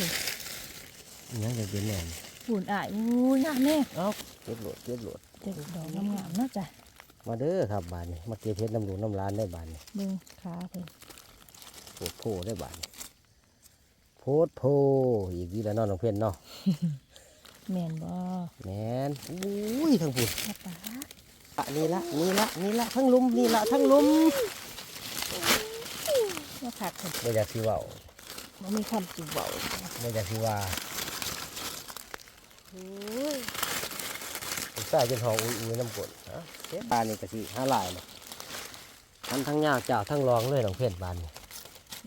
ถึงอิหยังจะเป็นแหน่นฝุ่นอายอู้ยงามแน่เอ้าเก็บโหลดเก็บโหลดเด็กดอกงามๆเนาะจ้ะมาเด้อครับบานนี้มาเก็บเพชรน้ำหลวงน้ำร้านได้บานนี้เบิ่งขาเพิ่นโพดโพได้บานนี้โพดโพอีกทีละเนอนน้องเพียนเนาะแม่นบ่แมนอุ้ยทั้งปุ่นป้าป๋าอะนี่ละนี่ละนี่ละทั้งลุมนี่ละทั้งลุมว่าคักเพิ่นไม่อยากสิเว่า บ่มีคำสิเว้าไม่อยากสิว่าโอ้ยลูกชายจนหองอุ้ยอุ้ยน้ำกลนฮะเก็บบานนี่กะสิห้าหลายเลยทั้งทั้งยากเจ้าทั้งรองเลยน้องเพียนบานนี่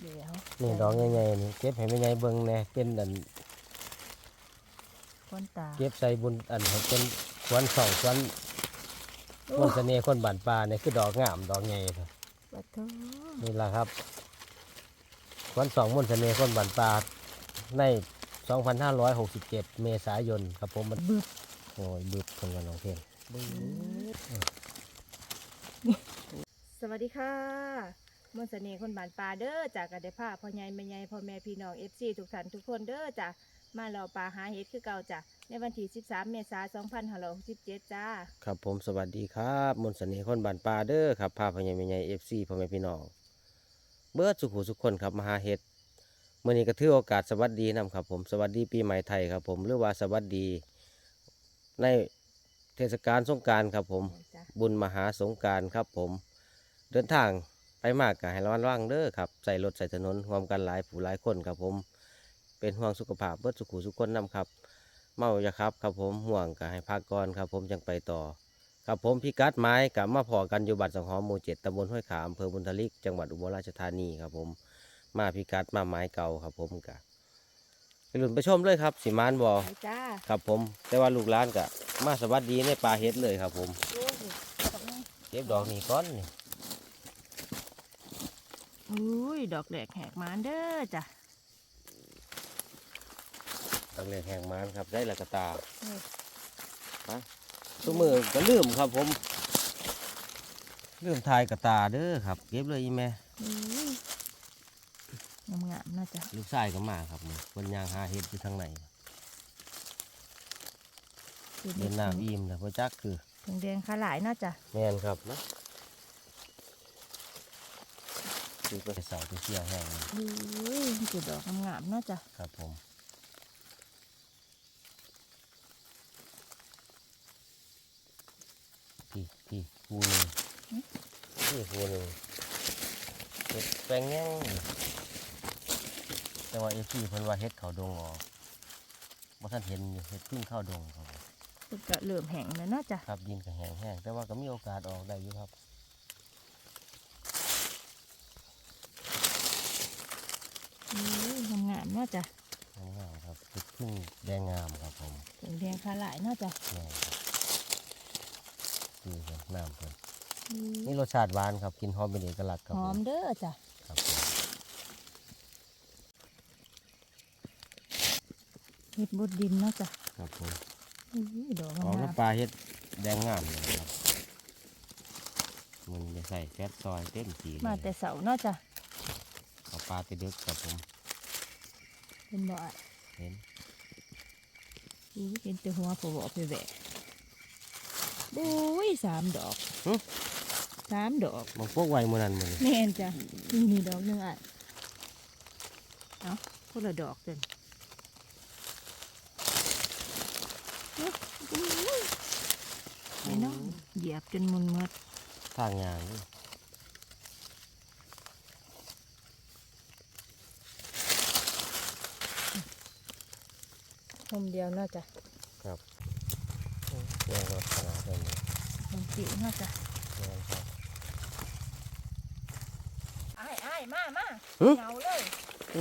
เดี๋ยวนี่ดอกใหญ่ๆนี่เก็บให้แม่ใหญ่เบิ่งแหน่เป็นอันคนตาเก็บใส่บุญอันให้เป็นควนสองควนโอ้คนเสน่ห์คนบานปลาเนี่ยคือดอกงามดอกใหญ่ครับปะโถนี่แหละครับค วนสองมนต์เสน่ห์คนบานปลาใน 2567 เมษายนครับผมมันบึบโอ้ยบึบคนกันน้องเพลงบึบสวัสดีค่ะ มนต์เสน่ห์คนบานปลาเด้อจากกระเดพาพ่อใหญ่แม่ใหญ่พ่อแม่พี่น้อง FC ทุกท่านทุกคนเด้อจ้ะมาเราปลาหาเห็ดคือเก่าจ้ะในวันที่ 13 เมษายน2567 จ้า ครับผมสวัสดีครับ มนต์เสน่ห์คนบานปลาเด้อครับพาพ่อใหญ่แม่ใหญ่เอฟซีพ่อแม่พี่น้อง เบิร์ดสุขุสุขคนครับมาหาเห็ดมื่อนี้ก็ถือโอกาสสวัสดีนำครับผมสวัสดีปีใหม่ไทยครับผมหรือว่าสวัสดี ในเทศกาลสงกรารครับผมจ้ะบุญมหาสงกรารครับผม เดินทางไปมากกให้ระวังระวังเด้อครับใส่รถใส่ถนนรวมกันหลายผู้หลายคนครับผม เป็นห่วงสุขภาพเบิดสุขุสุขคนนำครับ เมาอย่าครับครับผมห่วงก็ให้พักก่อนครับผมจังไปต่อ ครับผมพิกัดไม้กับมาพอกันอยู่บัตรสังหอมหมู่เจ็ดตำบลห้วยขามอำเภอบุญทลิกจังหวัดอุบลราชธานีครับผมมาพิกัดมาไม้เก่าครับผมกะไปหลุนไปชมเลยครับสิมานบอไปจ้าครับผม แต่ว่าลูกหลานกะมาสวัสดีในป่าเฮ็ดเลยครับผมโอ้ยดอกนี้เก็บดอกนี้ก้อนนี่อุ้ยดอกแหลกแหกมานเด้อจ้ะดอกเล็กแห่งมานครับได้ละกะตานี่ทุ กมือก็ลืมครับผมลืมทายกระตาเด้อครับ เก็บเลยอีแม่อุ้ยงามๆนะจ้ะลูกชายก็มาครับมือคนยางหาเฮ็ดอยู่ทางไหนเดินน้ำอิ่มแล้วพ่อจักคือถึงแดงขาหลายนะจ้ะแมนครับนะคือไปเสาไปเชี่ยวแห้งเลยอุ้ยจุดดอกงามๆนะจ้ะครับผม พี่พี่คูหนึงพี่คูหนึงเฮ็ดแปลงแง่งแต่ว่าเอฟี่เพิ่นว่าเฮ็ดเขาดงออกบ่ทันเห็นอยู่เฮ็ดพึ่งเข้าดงครับผมเพิ่นก็เริ่มแห้งแล้วนะจ้ะครับดินก็แห้งแห้งแต่ว่าก็มีโอกาสออกได้อยู่ครับอุ้ยงามๆนะจ้ะงามๆครับเฮ็ดพึ่งแดงงามครับผมถึงแดงขาหลายนะจ้ะแม่ นครับคือเพิ่นน้ำเพิ่นอุ้ยนี่รสชาติหวานครับกินหอมเป็นเอกลักษณ์ครับหอผมมเด้อจ้ะครับผมเห็ดบดดินนะจ้ะครับผมอุ้ยดอกหอมงามน้ำปลาเฮ็ดแดงงามเลยครับมันจะใส่แฟตซอยเต็มทีเลยๆมาแต่เสานะจ้ะเอาปลาไปดึกครับผมเป็นบ่อะเห็นอุ้ยเห็นแต่หัวผบไปแหวะ อุ้ยสามดอกสามดอกบางพวกไวมือนั้นมือนี้แม่นจ้ะนี่นี่ดอกหนึงอะเอาคนละดอกเต็นไอ้น้องเหยียบจนมุนหมด ทางยางนี่มุมเดียวน่าจะครับ แดงรสขนาดนี้มุมจิ๋วน่าจะแดงครับไอ้ไอ้ายมามาหึเหงาเลย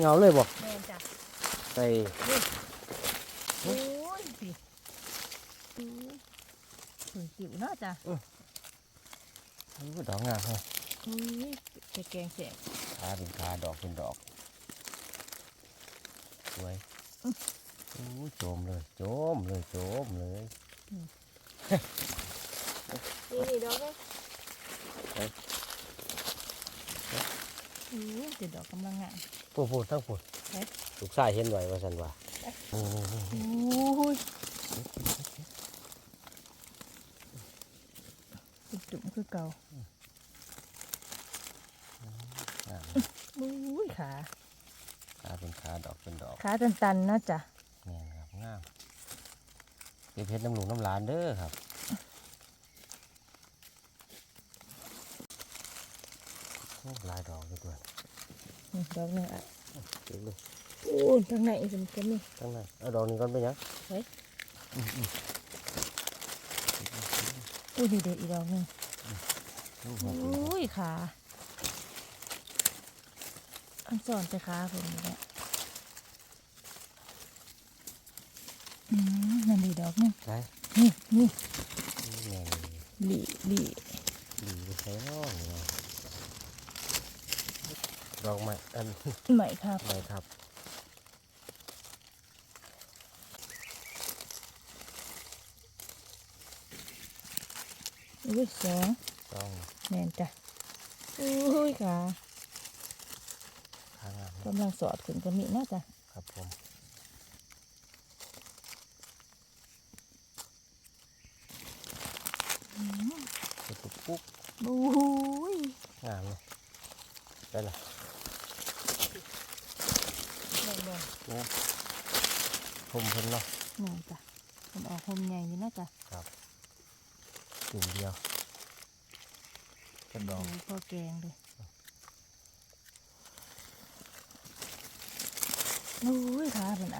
เงาเลยบอกแม่นจ้ะใส่โอ้ยสิอู้ถึงจิ๋วน่าจะดอกงามฮะอุ้ยจะแกงเสกขาเป็นขาดอกเป็นดอกสวยโอ้ยโจมเลยโจมเลยโจมเลย นี่นี่ดอกเลยเอ้ยอู้จะดอกกำลังงามพูดพูดทั้งพูดเอ๊ะลูกชายเห็นไว้ว่าสันว่าโอ้โหโอ้ยเป็นจุ่มคือเก่างามอุ้ยขา ขาเป็นขาดอกเป็นดอก ขาตันๆเนาะจ้ะแม่นครับงามเก็บเพชรน้ำหลวงน้ำหลานเด้อครับโอ้หลาย ดอกเลยตัวนี่ดอกหนึงอะเก็บเลยโอ้ยทางไหนสมกันนี่ทั้งนั้นเอาดอกนี้ก่อนไปยังอุ้ยดีเด็ดอีกดอกหนึงโอ้โหอุ้ยขาอันสอนไปขาผมนี่แหละอืมนั่นดีดอกหนึงได้นี่นี่แม่นหลีหลีดีไปใช้น้องเนาะ ดอกไม้อันใหม่ครับไม้ครับอุ้ยสองต้องแม่นจ้ะอุ้ยขาข้างงามกำลังสอดขึ้นกระมิเนาะจ้ะครับผมอืมปุ๊บปุ๊บปุ๊บอุ้ยงามเลยได้ละ แม่นบ่ เนี่ยผมเพิ่นเนาะ แม่นจ้ะผมออกโฮมใหญ่อยู่เนาะจ้ะ ครับกลุ่มเดียวกระด โอ้ อง ยพอ แกงเลยอุ้ยขาเป็นไอ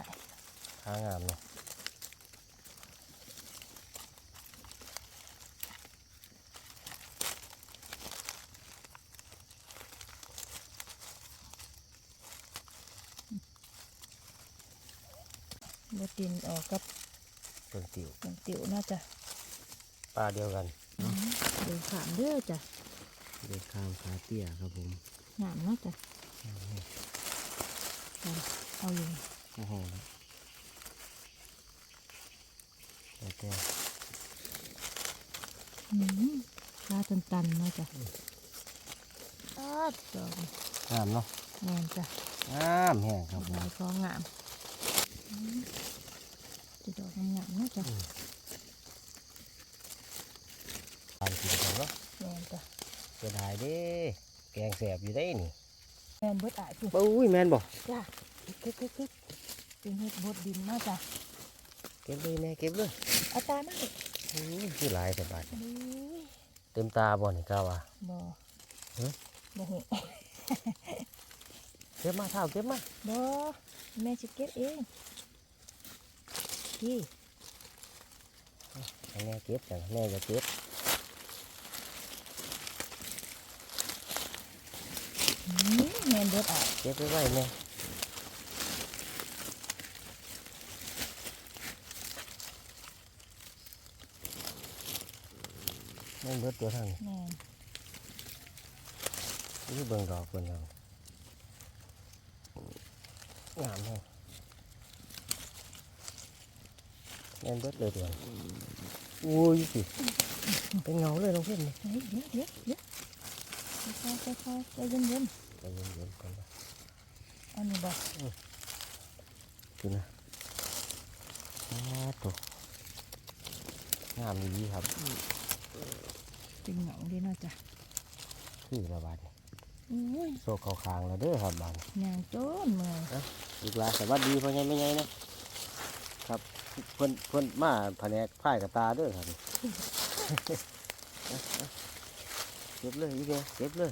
ข้างงามเนาะบดินออกกับต้นติ๋วน้ำติ๋วเนาะจ้ะปลาเดียวกันอืมเดินขามเด้อจ้ะ เด็กข้ามขาเตี้ยครับผมงามเนาะจ้ะเอาอยู่โอ้โหโอเคอืมขาตันๆเนาะจ้ะอาดดอกงามเนาะแม่นจ้ะงามแห้งครับผมลายของงามอืมจะดอกงามๆเนาะจ้ะทาน เสียดายเด้แกงแสบอยู่ได้นี่แม่นเบิดอายพุ่นปุ้ยแมนบ่จ้ะคึกคึกคึกเป็นเฮ็ดบดดินเนาะจ้ะเก็บเลยแม่เก็บเลยเอาตามาเลยอุ้ยคือหลายแต่บาดอุ้ยเต็มตาบ่นี่กาว่าบ่เอ๊ะบ่หูเก็บมาเท่าเก็บมาบ่แม่สิเก็บเองพี่ให้แม่เก็บจังแม่จะเก็บ อืมแม่น เบิดอายเก็บไว้ไว้แม่แม่นเบิดตัวทางนี้แม่นนี่เบิ่งดอกเพิ่นเอางามแฮงแม่นเบิดเลยตัวนี้อุ้ยสิเป็นเงาเลยน้องเพิ่นนี่เฮ้ยเดี๋ยวเดี๋ยวเดี๋ยวค่อยๆค่อยๆใจเย็น ใจเย็นๆก่อนนะๆอันนี้บ่ดูนะอ้าวตัวงามดีครับเป็นเหงาดีเนาะจ้ะคือระบาดนี่อุ้ยโซกเขาคางแล้วเด้อครับบานยางโจนเมื่อยอีกหลายสวัสดีพ่อใหญ่ไม่ใหญ่นะครับเพิ่นเพิ่นมาแผนกพ่ายกับตาเด้อครับเก็บเลยอีกแกเก็บเลย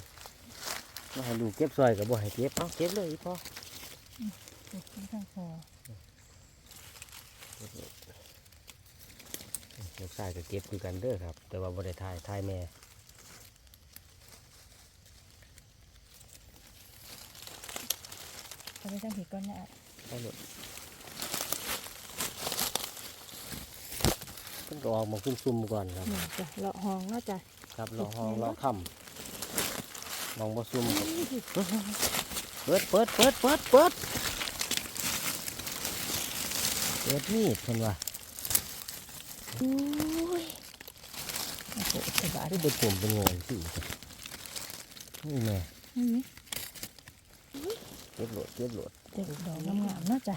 มาให้ลูกเก็บซอยกับบ่ให้เก็บเอาเก็บเลยอีพ่อเก็บข้างคอลูกชายก็เก็บคือกันเด้อครับ แต่ว่าบ่ได้ทายทายแม่เอาไปตั้งผิดก่อนนะได้เลยเพิ่นก็ออกมาขึ้นซุ่มก่อนครับนี่จ้ะเลาะห้องเนาะจ้ะครับรอห้องรอค่ำ มองบ่ซุ่มครับเปิดเปิดเปิดเปิดเปิดเปิดมีดเพิ่นว่าอุ้ยโอ้โหสบายที่เป็นผมเป็นงอนสินี่แม่อืมเก็บโหลดเก็บโหลดเด็กดอกงามๆนาะจ้ะ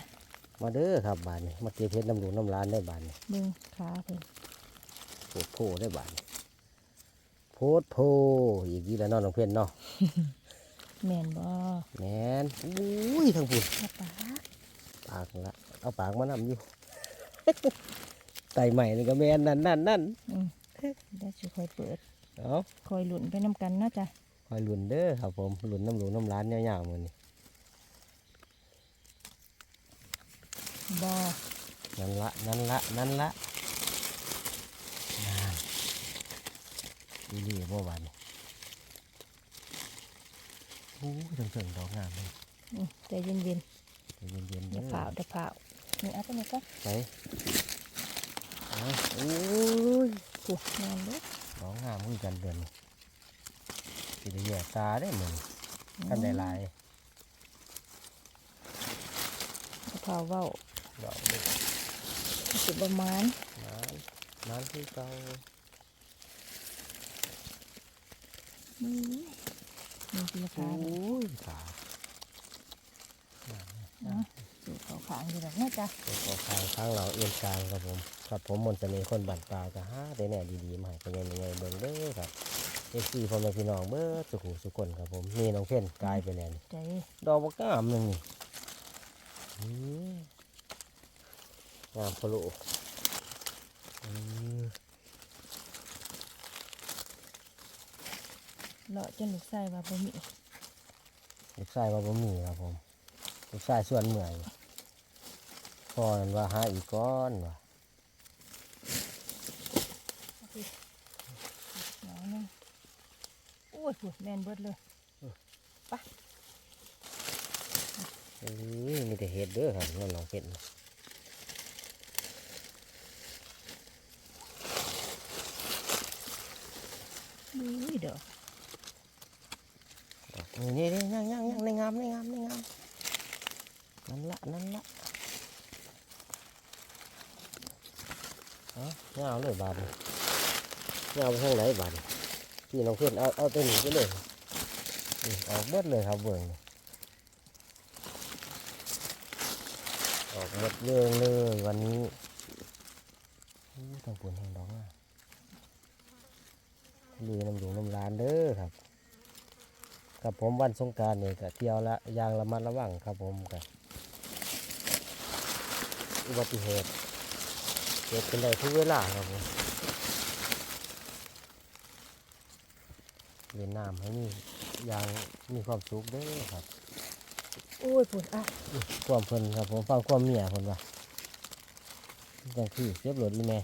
มาเด้อครับบานนี้มาเก็บเพชรน้ำหลวงน้ำร้านได้บานนี้เบิ่งขาเพิ่นโพดโพได้บานนี้ โพดโพอีกทีแล้วเนาะน้องเพื่อนเนาะแม่นบ่แมนอุ้ยทั้งปุ่นป้าป๋าปากละเอาปากมานำอยู่ไตใหม่นี่ก็แมนนั่นนั่นนั่นอืมเดี๋ยวสิค่อยเปิดเอาคอยลุ้นไปนํกันเนาะจ้ะคอยหลุนเด้อครับผมหลุนน้ำหลวงน้ำร้านยาวๆมือนี่บ่นั่นละนั่นละนั่นละนั่น ดีดีบ่บานนี้โอ้ยถึงๆดอกงามเลยอืมใจเย็นใจเย็นๆๆเด้เดี๋ยวอเผาเดี๋ยวเผานี่เอาไปนี่ก็ไปเอาโอ้ยถูกงามเด้อดอกงามคือกันเดือนนี้สิได้แยกตาได้เหมือนกันได้หลายเดี๋ยวเผาเว้าดอกเด้อสิประมาณน้ำน้ำที่เก่า นี่นี่คือราโอ้คายขาสูตรเขาขางอยู่แบบนี้จ้ะเดี๋ยวขอข้างข้างเราเอียงกลางครับผมครับผมมนต์เสน่ห์คนบันปลาก็หาได้แน่ดีๆมาให้เป็นยังไงเบิ่งเด้อครับเอฟซีพ่อแม่พี่น้องเบิดสุขุสุขคนครับผมนี่น้องเพ่นกลายไปแล้วนี่ใจดอกบักงามหนึ่งนี่อืมงามพะโลุอืม เลาะจนลูกไส้ว่าบ่มีลูกชายว่าบ่มีครับผมลูกชายส่วนเมื่อยพ่อนั่นว่าหาอีกก้อนว่ะหน่อยหนึงโอ้ยพูดแม่นเบิดเลยเอ้ยมีแต่เห็ดเด้อครับนั่นน้องเพ่นอุ้ยเด้อ นี่นี่นี่ย่างย่างย่างในงามในงามในงามนั่นละนั่นละเอาเงาเลยบาดนี่เงาไปทางไหนบาดพี่น้องเพื่อนเอาเอาตัวนี้ไปเลยนี่ออกเบิดเลยครับเบิ่งออกหมดเรื่องเลยวันนี้อู้ทางปุ่นแห่งดอกอะลุยน้ำหลวงน้ำลานเด้อครับ ครับผมวันสงกรารนี่ก็เที่ยวละอยางระมัดระวังครับผมกับอุบัติเหตุเกิดขึ้นได้ทุกเวลาครับผมเล่นน้ำให้มีอย่างมีความสุขเด้อครับโอ้ยพูดอะอื้อความเพิ่นครับผมฟังความเมียเพิ่นว่าจังคือเสียบรถอีแม่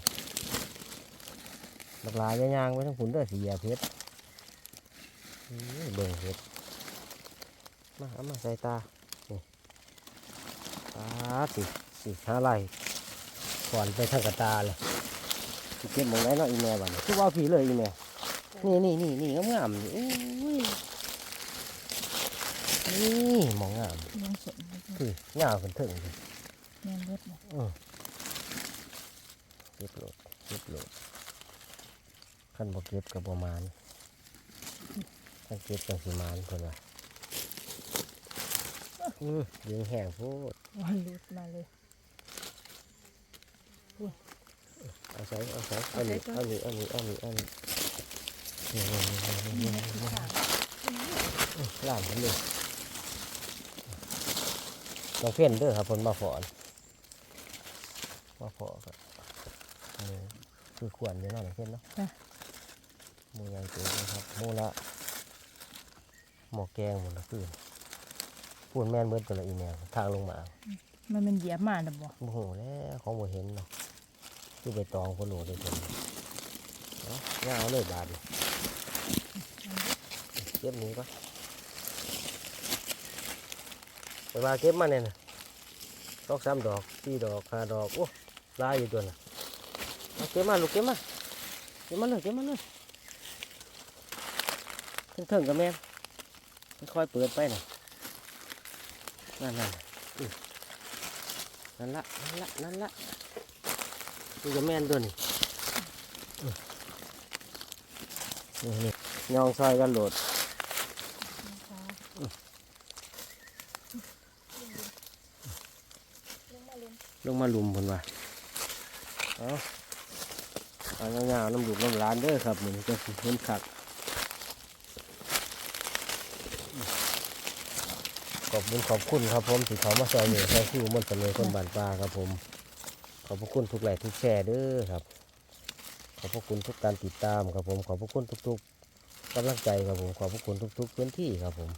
บักหลายยางๆไว้ทั้งผุนเด้อสีเหยียบเพชรอื้อเบิ่งเพชรมา เอามาใส่ตาตาสิสิหาไรก่อนไปทางกระตาเลยสิเก็บหมองได้เนาะอีแม่บ้านคือว่าผีเลยอีแม่ นี่นี่นี่นี่งามๆนี่อุ้ยนี่หมองงามยังสนคืองามเป็นถึงเลยแม่นเบิดเลยเออเก็บโหลดเก็บโหลดขั้นบ่เก็บกับประมาณขั้นเก็บจังสิมานเพิ่นว่า อือยิงแห้งโพูดวันหลุดมาเลยเอาใส่เอาใส่เอานี่เอานี่เอานี่เอานี่เอานี่นี่นี่นี่นี่นี่นี่คือขางล่ามผมเลยน้องเพี้ยนเด้อครับผลมาฝอนมาฝอครับเออคือขวนอยู่เนาะน้องเพี้ยนเนาะหมูยังเจ๋งนะครับหมูละหมอแกงหมดละคือ พูนแม่นเบิดตัวละอีแมวทางลงมามันเป็นเหยียบมาน่ะบ่โมโหแล้วของโมเห็นเนาะคือไปตองคนโหลดเลยคนเนาะง่ายเอาเลยบาทนี่เก็บหนี้ปะไปว่าเก็บมาเนี่ยนะดอกสามดอกสี่ดอกห้าดอกโอ้ลายอยู่ตัวน่ะเอาเก็บมาลูกเก็บมาเก็บมาเลยเก็บมาเลยเถิงๆกับแม่นค่อยๆเปิดไปน่ะ นั่นนั่นนั่นละนั่นละนั่นละดูจะแม่นตัวนี่นี่ยองซอยกันโหลดลงมาลุมคนว่าเอาอาเงาๆน้ำดุกน้ำร้านเด้อครับเหมือนจะเห็นขัด อบคุณขอบคุณครับผมที่เขามาซอยเหนือใส่คู่มันต์เสนอคนบ้านป่าครับผม ขอบพระคุณทุกไลค์ทุกแชร์เด้อครับ ขอบพระคุณทุกการติดตามครับผม ขอบพระคุณทุกๆกำลังใจครับผม ขอบพระคุณทุก ๆ พื้นที่ครับผม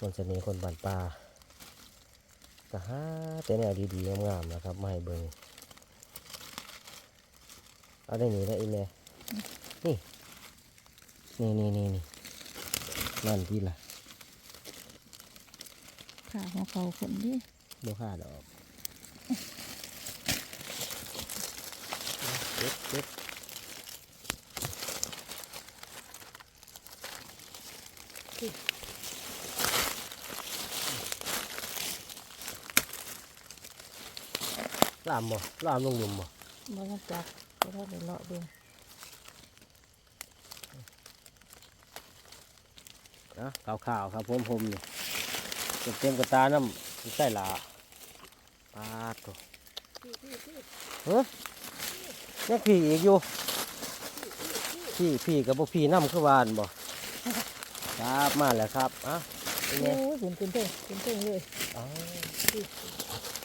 มันต์เสนอคนบ้านป่าก็หาแต่แนวดีๆงามๆนะครับมาให้เบิ่งเอาได้หนีแล้อีแม่นี่นี่นี่นี่นี่นั่นที่ละ ค่ะหัวเขาคนดิบ่ค่าดอกเด็ดเด็ดลามบ่ลามลงหลุมบ่บ่ต้องจับก็ได้ไปเลาะเบิ่งนะขาวๆครับผมผมนี่ เต็มเต็มๆกระตาน้ำใส่ลาปาดตัวเฮ้ยยังพี่อีกอยู่ พี่พี่กับพวกพี่น้ำคือวานบ่ครับมาแล้วครับอะเป็นไงโอ้ยเป็นเป็นเต้นเป็นเต้นเลยอ๋อ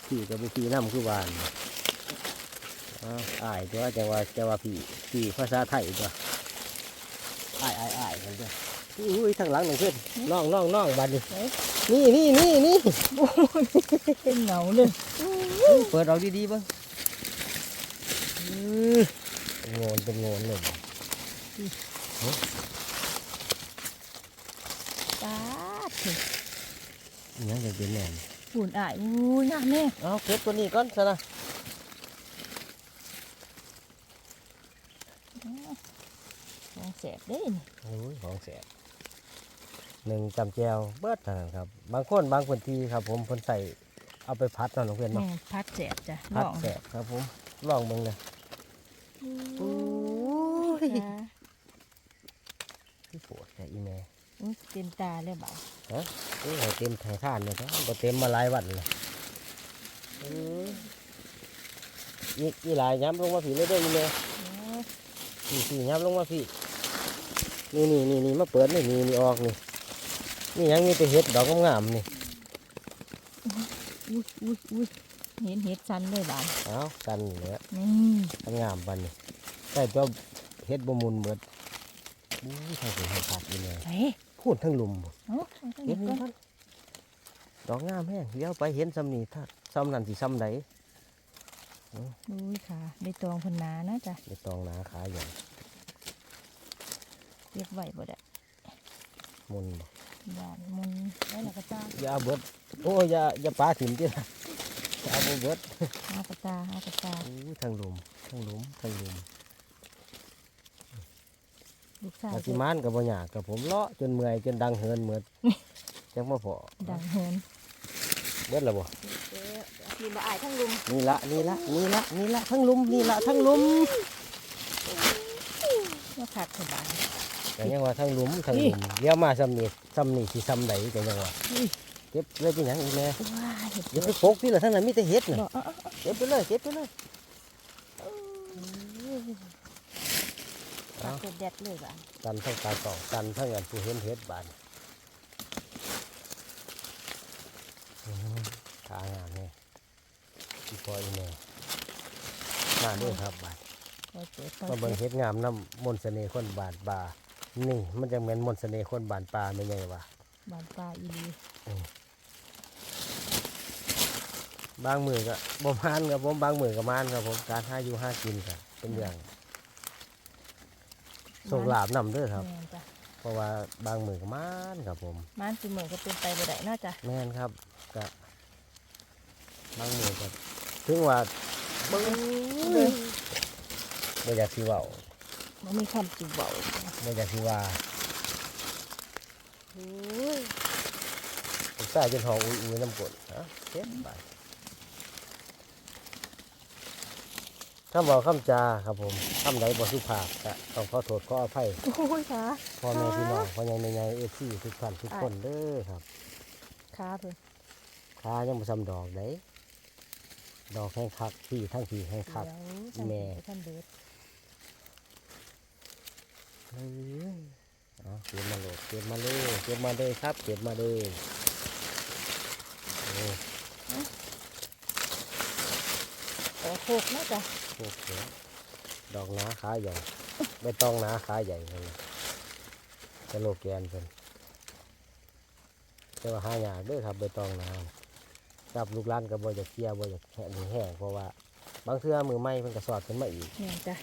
พี่กับพวกพี่น้ำคือวานอ่าอายตัวจะว่าจะว่าพี่พี่ภาษาไทยตัวอายอายอายกันตัวอุ้ยทางหลังหนึ่งเพื่อนน้องน้องน้องบัดนี้เฮ้ยนี่นี่นี่นี่เป็นเหงาเลยเปิดเอาดีๆบ้างโงนเป็นโงนเลยตาดเถอะอิหยังจะเป็นแหน่นหุ่นอายอู้ยงามแน่เอาเก็บตัวนี้ก่อนซะนะของแสบเด้นี่โอ้ยของแสบ หนึ่งจำแจวเบิดเท่านั้นครับ บางคนบางพื้นที่ครับ ผมเพิ่นใส่เอาไปพัดเนาะน้องเพื่อนแม่เนาะพัดแสบจ้ะพัดลองแสบครับผมลองเบิ่งเลยโอ้ยค่ะพี่ปวดแต่อีแม่อุ๊ยเต็มตาเลยบ่าวเอ้ยให้เต็มไถ่ท่านเลยครับบ่เต็มมาหลายวันเลยอืออีกอีหลายย้ำลงมาผีเลยเด้ออีแม่นี่สี่ยับลงมาพี่นี่นี่นี่นี่มาเปิดนี่นี่นี่ออกนี่ นี่ยังมีแต่เห็ดดอกงามๆนี่อุ้ยอุ้ยอุ้ยเห็นเห็ดชันเลยบ่าวเอากันนี่แหละนี่ทั้งงามปันนี่ใส่ตัวเห็ดบมุนเบิดอู้ยทางเป็นให้ขาดนี่เลยเฮ้ยพูดทั้งลุมบ่เอ้าเห็เห็ดดนี่ก่อนท่านดอกงามแห้งเดี๋ยวไปเห็นซ้ำนี่ถ้าซ้ำนั่นสิซ้ำใดอุ้ยค่ะใบตองเพนหนานะจ้ะในตองหนาขาใหญ่เรียกไหวบ่ได้มุนบ่ ยานมุนได้ละกระตาอย่าเอาเบิดโอ้ยอย่าอย่าปลาถิ่มที่ละอย่าเอาบ่เบิดเอากระตาเอากระตาอู้ยทั้งลุมทั้งลุมทั้งลุมลูกชายปฏิมานกับบ่ยากกับผมเลาะจนเมื่อยจนดังเหินเหมือนจังมาพอดังเหินเบิดและบ่มีบ่อายทั้งลุมนี่ละนี่ละนี่ละนี่ละทั้งลุมนี่ละทั้งลุมมาขัดสบาย แต่ยังว่าทั้งลุมทั้งลุมเดี๋ยวมาซ้ำนี่ซ้ำนี่สิซ้ำใดแต่ยังว่าเก็บเลยเป็นหยังอีกแม่ว้าเห็ดอย่าไปปกที่ละทั้งนั้นมีแต่เห็ดน่ะบ่เอาเอาเอาเก็บไปเลยเก็บไปเลยเอาเห็ดแดดเลยบ่ะกันทั้งตาต่อกันทั้งอันผู้เห็นเห็ดบานอื้อหือทางานแน่อีพออีแม่มาด้วยครับบานคอยเจ็บคอยมาเบิ่งเจ็บเฮ็ดงามน้ำมนต์เสน่ห์คนบานป่า นี่มันจะเหมือนมนต์เสน่ห์คนบานป่าไม่ไงวะบานปลาอีหลีบางมือก็บ่มานครับผมบางมือก็มานครับผมการหาอยู่หากินครับเป็นเรื่องโชคลาภนำเด้อครับแม่นจ้ะเพราะว่าบางมือก็มานครับผมมันสิเหมือนก็เป็นไปบ่ได้เนาะจ้ะแม่นครับก็บางมือก็ถึงว่าเบิ่งบ่อยากสิเว้า มันมีคำสิเว้าบ่อยากสิว่าผมใส่จนหองอุ้ยๆน้ำกรดฮะเจ็บไปคำบอกคำจาครับผมคำไหนบอสุภาพก็ต้องขอโทษขออภัยโอ้ยขาพ่อแม่พี่น้องพ่อใหญ่แม่ใหญ่เอฟซีทุกท่านทุกคนเด้อครับขาเพิ่นขายังบ่ซ้ำดอกได้ดอกแห้งคักพี่ทั้งพี่แห้งคักเดี๋ยวแม่ท่าน เฮ้ยเอาเก็บมาโหลดเก็บมาเลยเก็บมาเลยครับเก็บมาเลยโอ้ต่อโคกนะจ๊ะโหเขียวดอกหนาขาใหญ่ใบตองหนาขาใหญ่เลยสโลแกนเป็นแต่ว่าหายากด้วยครับใบตองหนาจับลูกล้านก็บ่อยากเกลียบ่อยากแห้งแห้งเพราะว่า บางเทื่อมือไม้มันก็สอดขึ้นมาอีกเนี่ยจ้ะ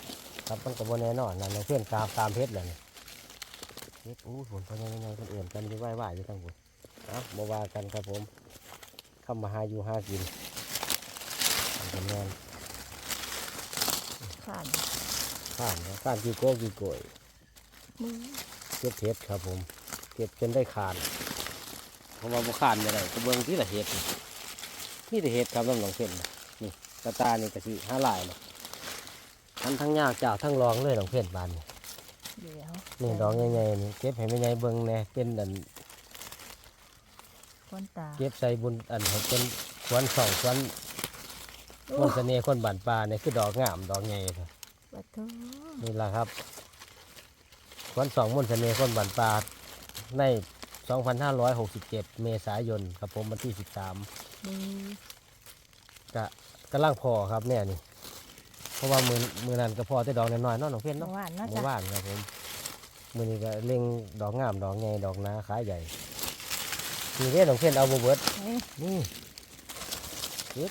ครับมันก็บ่แน่นอนนะในเพื่อนตามตามเพชรเลยนี่เพชรอู้ฝนพอยังไงคนอื่นกันอยู่ไหว้ไหวอยู่ทั้งหมดเอ้าบ่ว่ากันครับผมเข้ามาหาอยู่หากินอันเป็นแมนผ่านข้ามนะข้ามกี่โก้กี่โกยมือเก็บเพชรครับผม เก็บจนได้ขานเพราะว่าบ่ขานไม่ได้ก็เบิ่งที่ละเห็ดนี่นี่แต่เห็ดครับน้ำหนองเพ่นน่ะนี่ตาตานี่กะสิห้าลายเลย ทั้งทั้งยากเจ้าทั้งรองเลยหนองเพ่นบานนี่เดี๋ยวนี่ดอกใหญ่ๆนี่เก็บให้แม่ใหญ่เบิ่งแหน่เป็นอันคนตาเก็บใส่บุญอันให้เป็นควนสองควนโอ้มนต์เสน่ห์คนบ้านป่าเนี่ยคือดอกงามดอกใหญ่ครับปัดโทนี่แหละครับควนสองมนต์เสน่ห์คนบ้านป่าใน 2567 เมษายนครับผมวันที่ 13มือกะกำลังพอครับแน่นี่ เพราะว่ามือมือนั้นก็พอแต่ดอกน้อยๆเนาะน้องเพี้ยนเมื่เนาะอวานเนาะหมู่จ้ะบ้านครับผมมือนี้ก็เล็งดอกงามดอกใหญ่ดอกหนาขาใหญ่นี่เด้น้องเพี้ยนเอาบ่เบิดนี่นี่เก็บ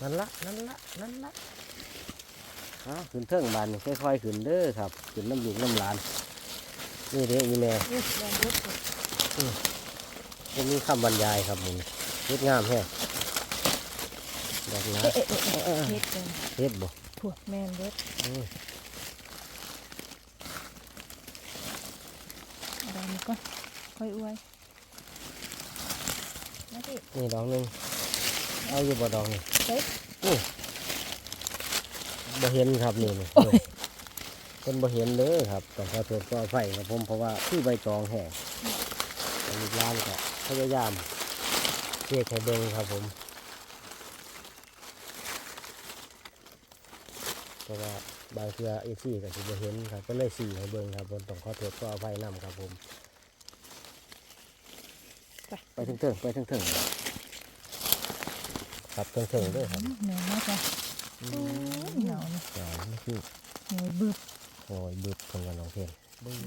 นั่นละนั่นละนั่นละเอาขึ้นเทิงบานนี่ค่อยๆขึ้นเด้อครับขึ้นน้ำลูกน้ำหลานนี่เด้อีแม่ นี่แดงรุดจะมีคำบรรยายครับมึงเฮ็ดงามแฮะดอกนะเอ๊ะเอ๊ะเอ๊ะเอ๊ะเฮ็ดเป็นเฮ็ดบ่ พวกแมนเบิดอืมอะไรนี่ก่อนค่อยอวยมาสินี่ดอกหนึงเอาอยู่บ่ดอกนี่เฮ้ยนี่บ่เห็นครับนี่นี่โอ้ยคนบ่เห็นเด้อครับต้องขอโทษขออภัยครับผมเพราะว่าคือใบตองแห้งอันนี้ร้านก็พยายามเช็คให้เบิ่งครับผม เพ ราะว่าบางเทื่อเอซี่ก็สิบ่เห็นครับก็เลยสี่ให้เบิ่งครับผมต้องขอโทษขออภัยนํครับผมไปถึงเถิงไปถึงเถิงครับถึงเถิงเด้วยครับเหนื่อยมากจ้ะโอ้ยเหนียวนี่อย่าไม่คือเหนื่อยบึบโอ้ยบึบคนกันน้องเพลงบึ้บ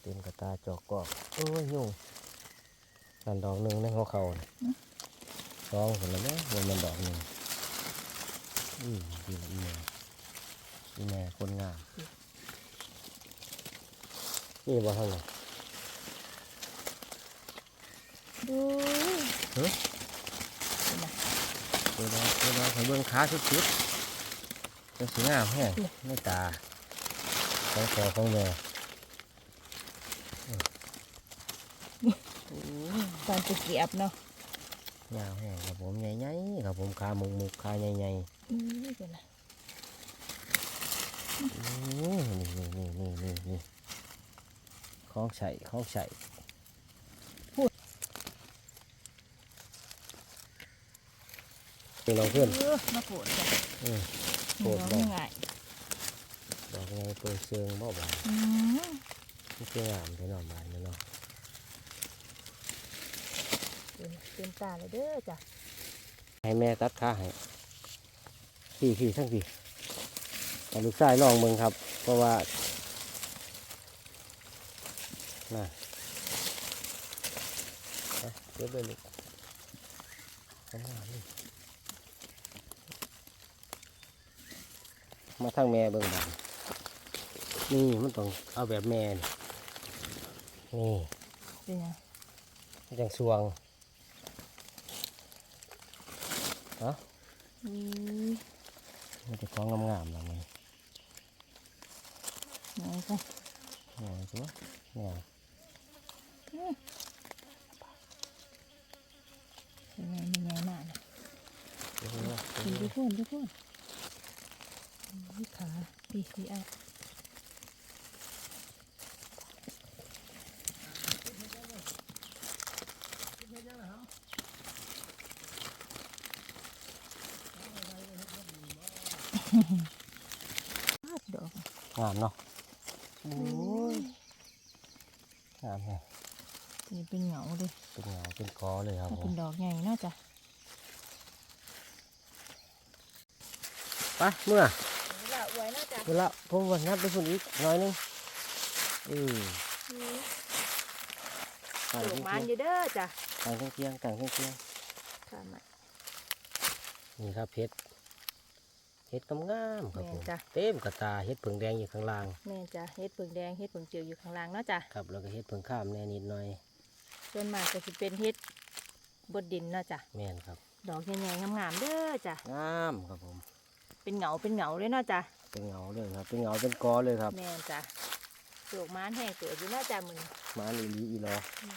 เต็มกระตาจอกกอกโอ้ยยุ่งนั่นดอกหนึ่งในหัวเขาน่ะ สองคนละแม่วนมันดอกหนึ่งอืมดีละอีแม่อีแม่คนงามนี่บ่เท่าไหร่ดูเฮ้ยเดี๋ยวเราเดี๋ยวเราให้เบิ่งขาสุดๆจะสีงามแห้งในตาของขอของแม่ตอนจะเกียบเนาะ ยาวแห้งครับผมใหญ่ๆครับผมขาหมุกมุกๆขาใหญ่อือเป็นไงๆโอ้ยนี่นี่นี่นี่นี่นี่ของใส่ของใส่นี่น้องเพื่อนเออมาโผล่จ้ะอืมเหนียวโผล่ง่ายดอกไงเปิดเชิงบ่บานอืมนี่คืองามไปนอนบานเนาะ เป็นเต็มตาเลยเด้อจ้ะให้แม่ตัดขาให้พี่พี่ทั้งพี่แต่ลูกชายลองเมืองครับ เพราะว่าน่ะเอาเก็บเลยลูกเอามานี่มาทางแม่เบิ่งบันนี่มันต้องเอาแบบแม่นี่นี่เป็นไงจังสวง อือมันจะของงามๆแล้วมันไหนจ้ะโอ้ยตัวเนี่ยเป็นไงมีไงมากนะเดี๋ยวนะดีทุกคนทุกคนอือขาพี่พี่อะ ปาดดอก งามเนาะโอ้ยงามเลยนี่เป็นเหงาเลยเป็นเงาเป็นกอเลยครับถ้าผเป็มนดอกใหญ่เน่าจะไปเมื่อนี่ละอวยเน่าจะเวลาผมวันนับไปฝุ่นอีกหน้อยหนึงอือปลูกมันอยู่เด้อจ้ะต่างเคียงต่างเคียงค่ะมานี่ครับเห็ด เห็ดกำงามๆครับผมแม่นจ้ะเต็มกระตาเห็ดผึ่งแดงอยู่ข้างล่างแม่นจ้ะเฮ็ดผึ่งแดงเฮ็ดผึ่งเจียวอยู่ข้างล่างเนาะจ้ะครับแล้วก็เห็ดผึ่งข้ามแน่นิดหน่อยส่วนมากก็สิเป็นเฮ็ดบดดินเนาะจ้ะแม่นครับ ดอกใหญ่ๆงามๆเด้อจ้ะงามครับผม เป็นเหงาเป็นเหงาเลยเนาะจ้ะเป็นเงาเลยครับ เป็นเงาเป็นกอเลยครับแม่นจ้ะปลูกมันแห้งเกิดอยู่เนาะจ้ะมึงมานอีหลีอีรออืม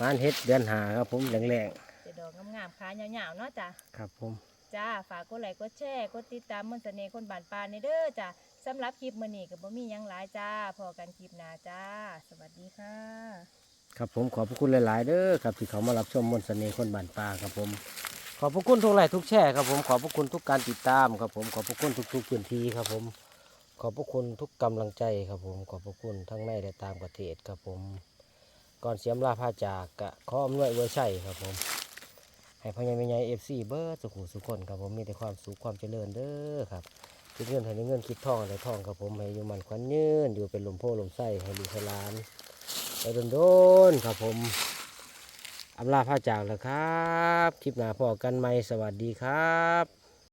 มานเห็ดเดือนหาครับผมแรงจะดอกงามๆขายาวๆเนาะจ้ะๆครับผม จ้าฝากกดไลค์กดแชร์กดติดตามมนต์เสน่ห์คนบ้านปลาในเด้อจ้ะสำหรับคลิปมื้อนี้ก็บ่มีหยังหลายจ้าพอกันคลิปหน้าจ้า สวัสดีค่ะ ครับผมขอบพระคุณหลาย ๆ เด้อครับที่เขามารับชมมนต์เสน่ห์คนบ้านป่าครับผม ขอบพระคุณทุกไลค์ทุกแชร์ครับผมขอบพระคุณทุกการติดตามครับผมขอบพระคุณทุก ๆ พื้นที่ครับผม ขอบพระคุณทุกกำลังใจครับผมขอบพระคุณทั้งในและต่างประเทศครับผม ก่อนเสียมลาพาจากกะขออำนวยอวยชัยครับผม ให้พ่อใหญ่แม่ใหญ่เอฟซีเบิร์ดสุขุสุขคนครับผมมีแต่ความสุขความเจริญเด้อครับคิดเงินให้ได้เงินคิดทองอะไรทองครับผมให้อยู่มันขวัญยืนอยู่เป็นลมโพลมไส้ให้ลูกให้หลานไปโดนๆครับผมอำลาพาจากแล้วครับ คลิปหน้าพอกันไหมสวัสดีครับ